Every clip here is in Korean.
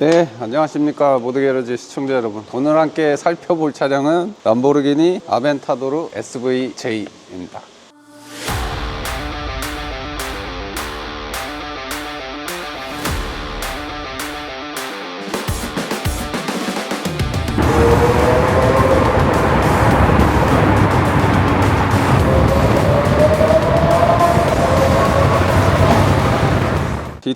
네, 안녕하십니까 모드게러지 시청자 여러분. 오늘 함께 살펴볼 차량은 람보르기니 아벤타도르 SVJ입니다.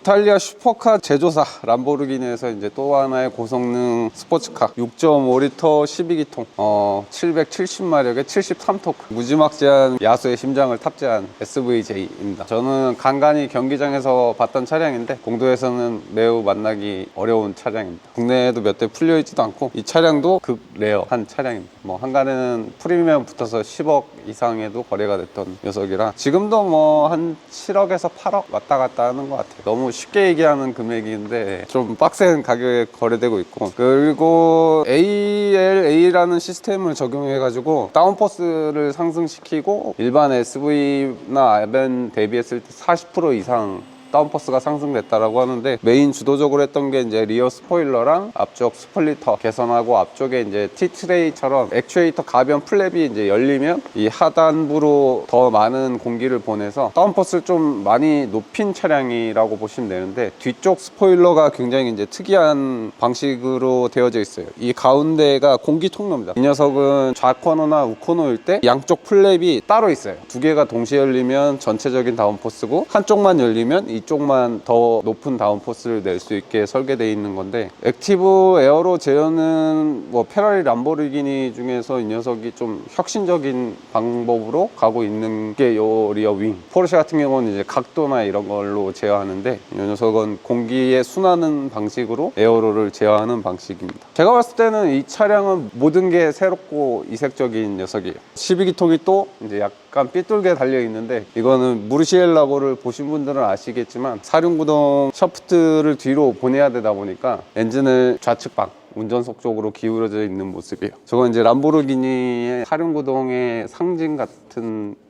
이탈리아 슈퍼카 제조사 람보르기니에서 이제 또 하나의 고성능 스포츠카 6.5리터 12기통 어 770마력의 73토크 무지막 제한 야수의 심장을 탑재한 SVJ입니다. 저는 간간히 경기장에서 봤던 차량인데 공도에서는 매우 만나기 어려운 차량입니다. 국내에도 몇 대 풀려 있지도 않고 이 차량도 극 레어한 차량입니다. 뭐 한간에는 프리미엄 붙어서 10억 이상에도 거래가 됐던 녀석이라 지금도 뭐 한 7억에서 8억 왔다 갔다 하는 것 같아요. 너무 쉽게 얘기하는 금액인데 좀 빡센 가격에 거래되고 있고 그리고 ALA라는 시스템을 적용해 가지고 다운포스를 상승시키고 일반 SV나 아벤 대비했을 때 40% 이상 다운포스가 상승됐다라고 하는데 메인 주도적으로 했던 게 이제 리어 스포일러랑 앞쪽 스플리터 개선하고 앞쪽에 이제 T트레이처럼 액추에이터 가변 플랩이 이제 열리면 이 하단부로 더 많은 공기를 보내서 다운포스를 좀 많이 높인 차량이라고 보시면 되는데 뒤쪽 스포일러가 굉장히 이제 특이한 방식으로 되어져 있어요. 이 가운데가 공기 통로입니다. 이 녀석은 좌코너나 우코너일 때 양쪽 플랩이 따로 있어요. 두 개가 동시에 열리면 전체적인 다운포스고 한쪽만 열리면 이쪽만 더 높은 다운포스를 낼 수 있게 설계되어 있는 건데 액티브 에어로 제어는 뭐 페라리 람보르기니 중에서 이 녀석이 좀 혁신적인 방법으로 가고 있는 게 요 리어 윙. 포르쉐 같은 경우는 이제 각도나 이런 걸로 제어하는데 이 녀석은 공기에 순하는 방식으로 에어로를 제어하는 방식입니다. 제가 봤을 때는 이 차량은 모든 게 새롭고 이색적인 녀석이에요. 12기통이 또 이제 약간 삐뚤게 달려 있는데 이거는 무르시엘라고를 보신 분들은 아시겠지만 사륜구동 셔프트를 뒤로 보내야 되다 보니까 엔진을 좌측방 운전석 쪽으로 기울어져 있는 모습이에요. 저건 이제 람보르기니의 사륜구동의 상징 같은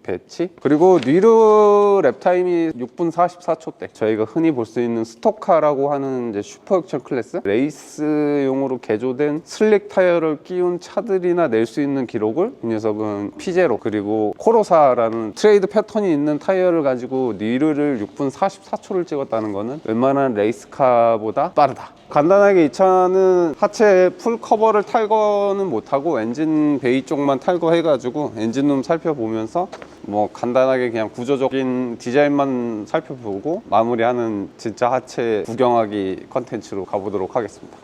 배치? 그리고 뉴르 랩타임이 6분 44초 대 저희가 흔히 볼 수 있는 스토카라고 하는 이제 슈퍼역천 클래스? 레이스용으로 개조된 슬릭 타이어를 끼운 차들이나 낼 수 있는 기록을 이 녀석은 피제로 그리고 코로사라는 트레이드 패턴이 있는 타이어를 가지고 뉴르를 6분 44초를 찍었다는 거는 웬만한 레이스카보다 빠르다. 간단하게 이 차는 하체 풀 커버를 탈거는 못하고 엔진 베이 쪽만 탈거해가지고 엔진룸 살펴보면 서 뭐 간단하게 그냥 구조적인 디자인만 살펴보고 마무리하는 진짜 하체 구경하기 컨텐츠로 가보도록 하겠습니다.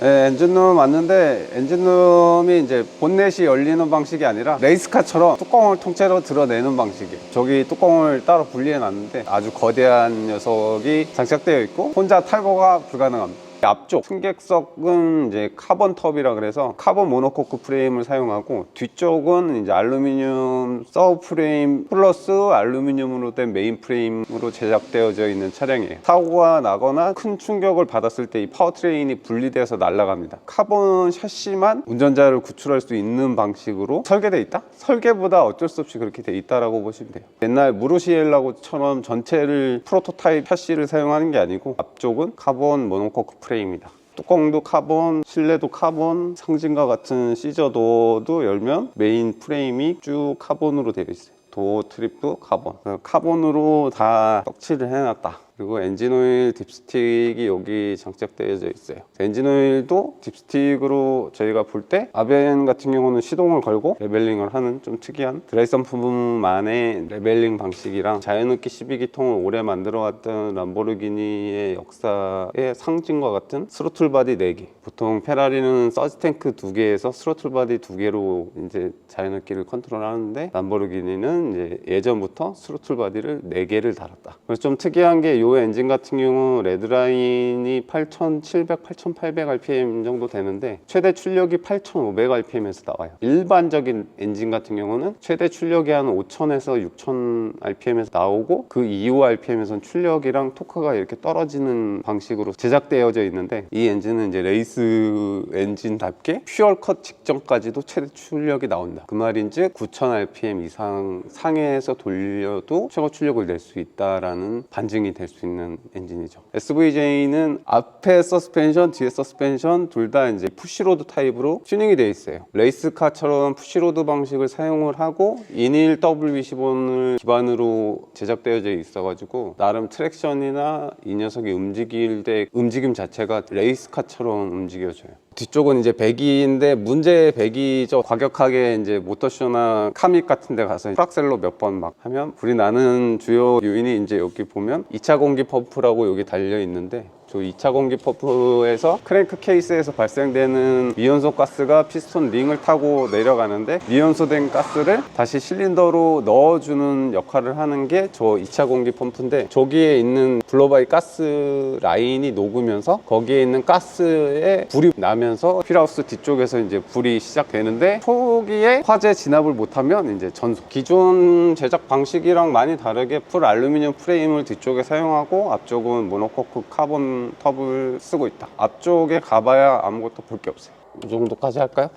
네, 엔진룸 왔는데 엔진룸이 이제 본넷이 열리는 방식이 아니라 레이스카처럼 뚜껑을 통째로 드러내는 방식이에요. 저기 뚜껑을 따로 분리해 놨는데 아주 거대한 녀석이 장착되어 있고 혼자 탈거가 불가능합니다. 앞쪽 승객석은 이제 카본 텁이라 그래서 카본 모노코크 프레임을 사용하고 뒤쪽은 이제 알루미늄 서브 프레임 플러스 알루미늄으로 된 메인 프레임으로 제작되어져 있는 차량이에요. 사고가 나거나 큰 충격을 받았을 때 이 파워트레인이 분리돼서 날아갑니다. 카본 샤시만 운전자를 구출할 수 있는 방식으로 설계돼 있다? 설계보다 어쩔 수 없이 그렇게 돼 있다라고 보시면 돼요. 옛날 무르시엘라고처럼 전체를 프로토타입 샤시를 사용하는 게 아니고 앞쪽은 카본 모노코크 프레임 이다. 뚜껑도 카본, 실내도 카본, 상징과 같은 시저도어도 열면 메인 프레임이 쭉 카본으로 되어 있어요. 도어 트립도 카본. 카본으로 다 떡칠을 해놨다. 그리고 엔진오일 딥스틱이 여기 장착되어져 있어요. 엔진오일도 딥스틱으로 저희가 볼 때 아벤 같은 경우는 시동을 걸고 레벨링을 하는 좀 특이한 드라이선 부분만의 레벨링 방식이랑 자연흡기 12기통을 오래 만들어왔던 람보르기니의 역사의 상징과 같은 스로틀 바디 4개. 보통 페라리는 서지 탱크 2개에서 스로틀 바디 2개로 이제 자연흡기를 컨트롤하는데 람보르기니는 이제 예전부터 스로틀 바디를 4개를 달았다. 그래서 좀 특이한 게이 엔진 같은 경우 레드라인이 8,700, 8,800 rpm 정도 되는데 최대 출력이 8,500 rpm에서 나와요. 일반적인 엔진 같은 경우는 최대 출력이 한 5,000에서 6,000 rpm에서 나오고 그 이후 rpm에선 출력이랑 토크가 이렇게 떨어지는 방식으로 제작되어져 있는데 이 엔진은 이제 레이스 엔진답게 퓨얼 컷 직전까지도 최대 출력이 나온다. 그 말인즉 9,000 rpm 이상 상해에서 돌려도 최고 출력을 낼 수 있다라는 반증이 될 수 있는 엔진이죠. SVJ는 앞에 서스펜션, 뒤에 서스펜션 둘 다 이제 푸시로드 타입으로 튜닝이 되어 있어요. 레이스카처럼 푸시로드 방식을 사용을 하고 인일 W25를 기반으로 제작되어져 있어가지고 나름 트랙션이나 이 녀석이 움직일 때 움직임 자체가 레이스카처럼 움직여져요. 뒤쪽은 이제 배기인데 문제의 배기죠. 과격하게 이제 모터쇼나 카믹 같은 데 가서 프락셀로 몇 번 막 하면 불이 나는 주요 요인이 이제 여기 보면 2차 공기 펌프라고 여기 달려 있는데 저 2차 공기 펌프에서 크랭크 케이스에서 발생되는 미연소 가스가 피스톤 링을 타고 내려가는데 미연소된 가스를 다시 실린더로 넣어주는 역할을 하는 게 저 2차 공기 펌프인데 저기에 있는 블로바이 가스 라인이 녹으면서 거기에 있는 가스에 불이 나면서 휠하우스 뒤쪽에서 이제 불이 시작되는데 초기에 화재 진압을 못하면 이제 전속 기존 제작 방식이랑 많이 다르게 풀 알루미늄 프레임을 뒤쪽에 사용하고 앞쪽은 모노코크 카본 텁을 쓰고 있다. 앞쪽에 가봐야 아무것도 볼 게 없어요. 이 정도까지 할까요?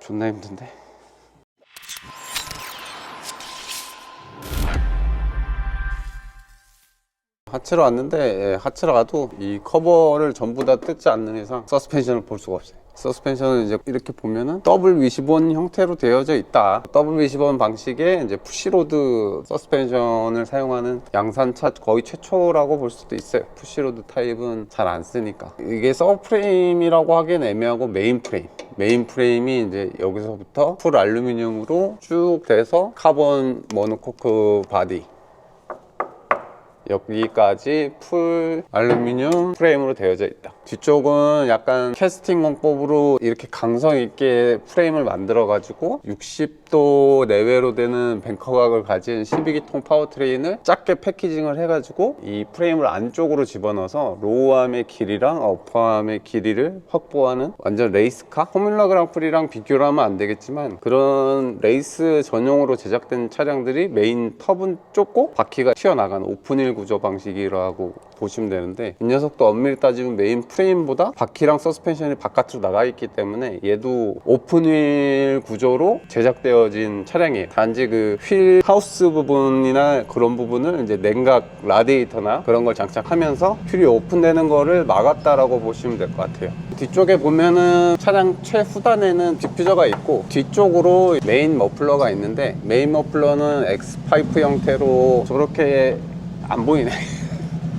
존나 힘든데. 하체로 왔는데 예, 하체로 가도 이 커버를 전부 다 뜯지 않는 이상 서스펜션을 볼 수가 없어요 서스펜션은 이제 이렇게 보면은 더블 위시본 형태로 되어져 있다. 더블 위시본 방식의 이제 푸시로드 서스펜션을 사용하는 양산차 거의 최초라고 볼 수도 있어요. 푸시로드 타입은 잘 안 쓰니까. 이게 서프레임이라고 하기엔 애매하고 메인 프레임. 메인 프레임이 이제 여기서부터 풀 알루미늄으로 쭉 돼서 카본 모노코크 바디. 여기까지 풀 알루미늄 프레임으로 되어져 있다. 뒤쪽은 약간 캐스팅 공법으로 이렇게 강성 있게 프레임을 만들어 가지고 60도 내외로 되는 뱅커각을 가진 12기통 파워트레인을 작게 패키징을 해 가지고 이 프레임을 안쪽으로 집어넣어서 로우암의 길이랑 어퍼암의 길이를 확보하는 완전 레이스카? 포뮬러 그랑프리랑 비교를 하면 안 되겠지만 그런 레이스 전용으로 제작된 차량들이 메인 텁은 좁고 바퀴가 튀어나가는 오픈힐 구조 방식이라고 보시면 되는데 이 녀석도 엄밀히 따지면 메인 프레임보다 바퀴랑 서스펜션이 바깥으로 나가 있기 때문에 얘도 오픈휠 구조로 제작되어진 차량이에요. 단지 그 휠 하우스 부분이나 그런 부분을 이제 냉각 라디에이터나 그런 걸 장착하면서 휠이 오픈되는 거를 막았다라고 보시면 될 것 같아요. 뒤쪽에 보면은 차량 최후단에는 디퓨저가 있고 뒤쪽으로 메인 머플러가 있는데 메인 머플러는 X 파이프 형태로 저렇게 안 보이네.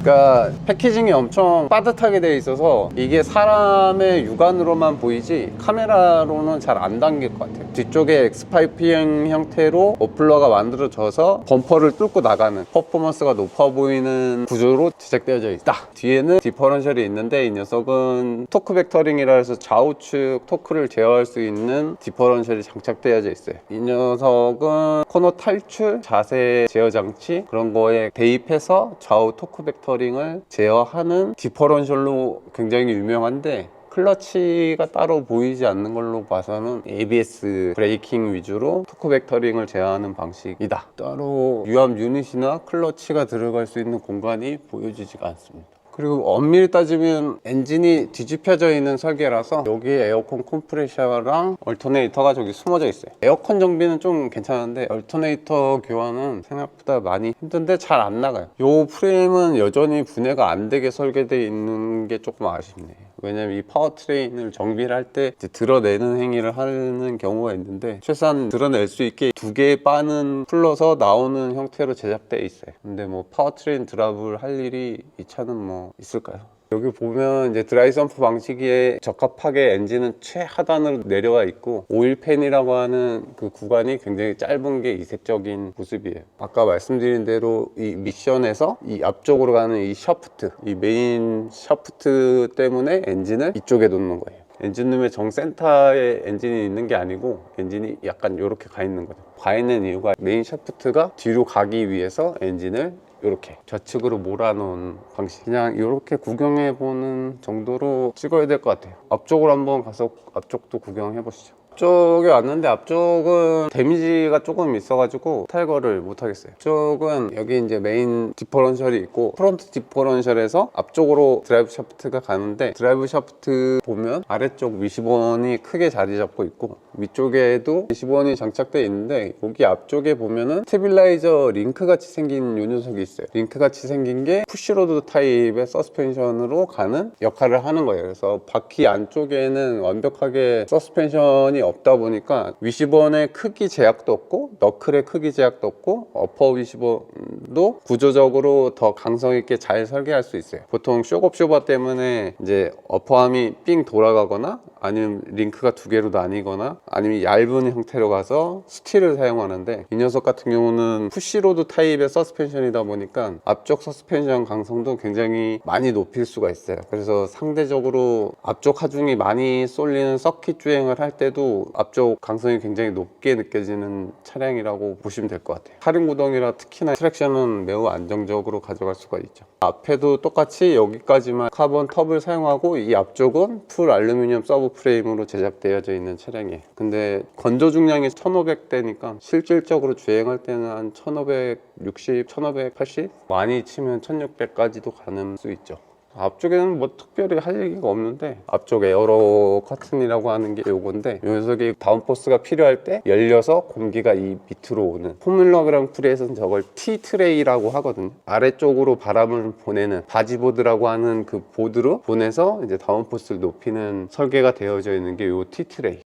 그러니까 패키징이 엄청 빠듯하게 돼 있어서 이게 사람의 육안으로만 보이지 카메라로는 잘안 담길 것 같아요. 뒤쪽에 엑스파이핑 형태로 머플러가 만들어져서 범퍼를 뚫고 나가는 퍼포먼스가 높아 보이는 구조로 제작되어져 있다. 뒤에는 디퍼런셜이 있는데 이 녀석은 토크 벡터링이라 해서 좌우측 토크를 제어할 수 있는 디퍼런셜이 장착되어져 있어요. 이 녀석은 코너 탈출, 자세 제어 장치 그런 거에 대입해서 좌우 토크 벡터 링을 제어하는 디퍼런셜로 굉장히 유명한데 클러치가 따로 보이지 않는 걸로 봐서는 ABS 브레이킹 위주로 토크 벡터링을 제어하는 방식이다. 따로 유압 유닛이나 클러치가 들어갈 수 있는 공간이 보여지지가 않습니다. 그리고 엄밀히 따지면 엔진이 뒤집혀져 있는 설계라서 여기에 에어컨 컴프레셔랑 얼터네이터가 저기 숨어져 있어요. 에어컨 정비는 좀 괜찮은데 얼터네이터 교환은 생각보다 많이 힘든데 잘 안 나가요. 이 프레임은 여전히 분해가 안 되게 설계되어 있는 게 조금 아쉽네요. 왜냐면 이 파워트레인을 정비를 할 때 드러내는 행위를 하는 경우가 있는데 최소한 드러낼 수 있게 두 개의 바는 풀러서 나오는 형태로 제작되어 있어요. 근데 뭐 파워트레인 드랍을 할 일이 이 차는 뭐 있을까요? 여기 보면 이제 드라이 펌프 방식에 적합하게 엔진은 최하단으로 내려와 있고 오일팬이라고 하는 그 구간이 굉장히 짧은 게 이색적인 모습이에요. 아까 말씀드린 대로 이 미션에서 이 앞쪽으로 가는 이 샤프트, 이 메인 샤프트 때문에 엔진을 이쪽에 놓는 거예요. 엔진룸의 정센터에 엔진이 있는 게 아니고 엔진이 약간 이렇게 가 있는 거죠. 가 있는 이유가 메인 샤프트가 뒤로 가기 위해서 엔진을 이렇게 좌측으로 몰아놓은 방식. 그냥 이렇게 구경해보는 정도로 찍어야 될 것 같아요. 앞쪽으로 한번 가서 앞쪽도 구경해 보시죠 앞쪽에 왔는데 앞쪽은 데미지가 조금 있어가지고 탈거를 못 하겠어요. 앞쪽은 여기 이제 메인 디퍼런셜이 있고 프론트 디퍼런셜에서 앞쪽으로 드라이브 샤프트가 가는데 드라이브 샤프트 보면 아래쪽 위시본이 크게 자리 잡고 있고 위쪽에도 위시본이 장착되어 있는데 여기 앞쪽에 보면은 스테빌라이저 링크 같이 생긴 요 녀석이 있어요. 링크 같이 생긴 게 푸시로드 타입의 서스펜션으로 가는 역할을 하는 거예요. 그래서 바퀴 안쪽에는 완벽하게 서스펜션이 없다 보니까 위시본의 크기 제약도 없고 너클의 크기 제약도 없고 어퍼 위시본도 구조적으로 더 강성 있게 잘 설계할 수 있어요. 보통 쇼업 쇼바 때문에 이제 어퍼함이 삥 돌아가거나 아니면 링크가 두 개로 나뉘거나 아니면 얇은 형태로 가서 스틸을 사용하는데 이 녀석 같은 경우는 푸시로드 타입의 서스펜션이다 보니까 앞쪽 서스펜션 강성도 굉장히 많이 높일 수가 있어요. 그래서 상대적으로 앞쪽 하중이 많이 쏠리는 서킷 주행을 할 때도 앞쪽 강성이 굉장히 높게 느껴지는 차량이라고 보시면 될 것 같아요. 하륜 구동이라 특히나 트랙션은 매우 안정적으로 가져갈 수가 있죠. 앞에도 똑같이 여기까지만 카본 텁을 사용하고 이 앞쪽은 풀 알루미늄 서브 프레임으로 제작되어져 있는 차량이에요. 근데 건조 중량이 1500대니까 실질적으로 주행할 때는 한 1560, 1580 많이 치면 1600까지도 가는 수 있죠. 앞쪽에는 뭐 특별히 할 얘기가 없는데 앞쪽 에어로 커튼이라고 하는 게 요건데 요 녀석이 다운포스가 필요할 때 열려서 공기가 이 밑으로 오는 포뮬러 그랑프리에서는 저걸 T-트레이라고 하거든요. 아래쪽으로 바람을 보내는 바지보드라고 하는 그 보드로 보내서 이제 다운포스를 높이는 설계가 되어져 있는 게 요 T-트레이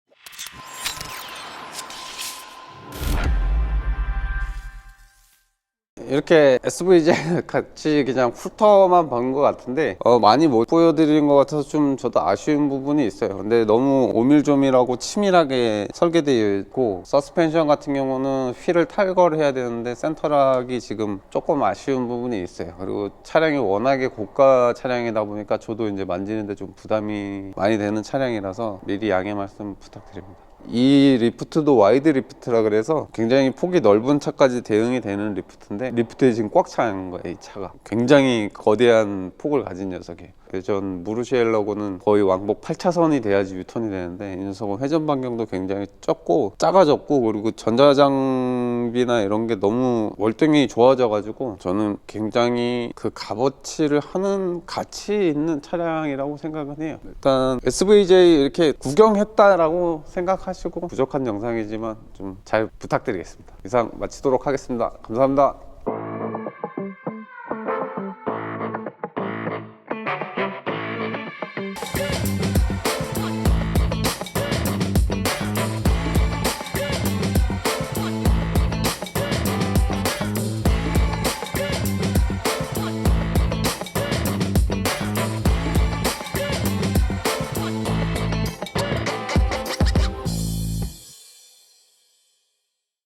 이렇게 SVJ 같이 그냥 훑어만 본 것 같은데 어, 많이 못 보여드린 것 같아서 좀 저도 아쉬운 부분이 있어요. 근데 너무 오밀조밀하고 치밀하게 설계되어 있고 서스펜션 같은 경우는 휠을 탈거를 해야 되는데 센터락이 지금 조금 아쉬운 부분이 있어요. 그리고 차량이 워낙에 고가 차량이다 보니까 저도 이제 만지는데 좀 부담이 많이 되는 차량이라서 미리 양해 말씀 부탁드립니다 이 리프트도 와이드 리프트라 그래서 굉장히 폭이 넓은 차까지 대응이 되는 리프트인데 리프트에 지금 꽉 차는 거예요 이 차가. 굉장히 거대한 폭을 가진 녀석이에요 전 무르시엘러고는 거의 왕복 8차선이 돼야지 유턴이 되는데 이 녀석은 회전 반경도 굉장히 적고 작아졌고 그리고 전자장비나 이런 게 너무 월등히 좋아져 가지고 저는 굉장히 그 값어치를 하는 가치 있는 차량이라고 생각은 해요. 일단 SVJ 이렇게 구경했다라고 생각하시고 부족한 영상이지만 좀 잘 부탁드리겠습니다. 이상 마치도록 하겠습니다. 감사합니다